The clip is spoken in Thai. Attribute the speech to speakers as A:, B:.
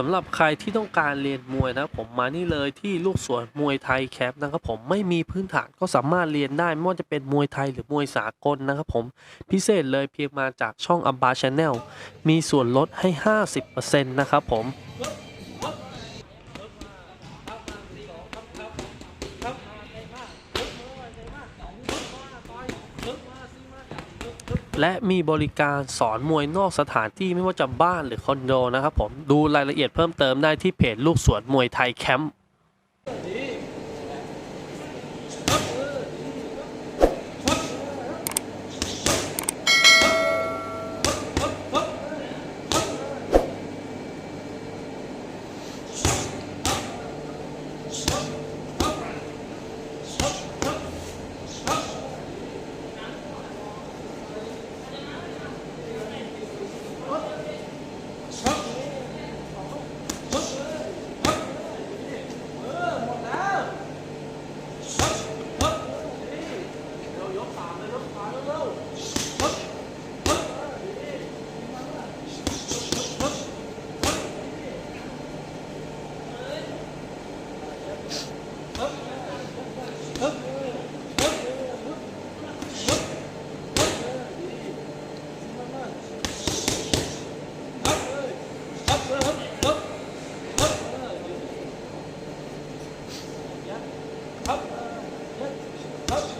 A: สำหรับใครที่ต้องการเรียนมวยนะผมมานี่เลยที่ลูกสวนมวยไทยแคปนะครับผมไม่มีพื้นฐานก็สามารถเรียนได้ไม่ว่าจะเป็นมวยไทยหรือมวยสากลนะครับผมพิเศษเลยเพียงมาจากช่องอัมบาชแนลมีส่วนลดให้ 50%นะครับผม และมีบริการสอนมวยนอกสถานที่ไม่ว่าจะบ้านหรือคอนโดนะครับผมดูรายละเอียดเพิ่มเติมได้ที่เพจลูกสวนมวยไทยแคมป์ Oh. Hopp. Hopp.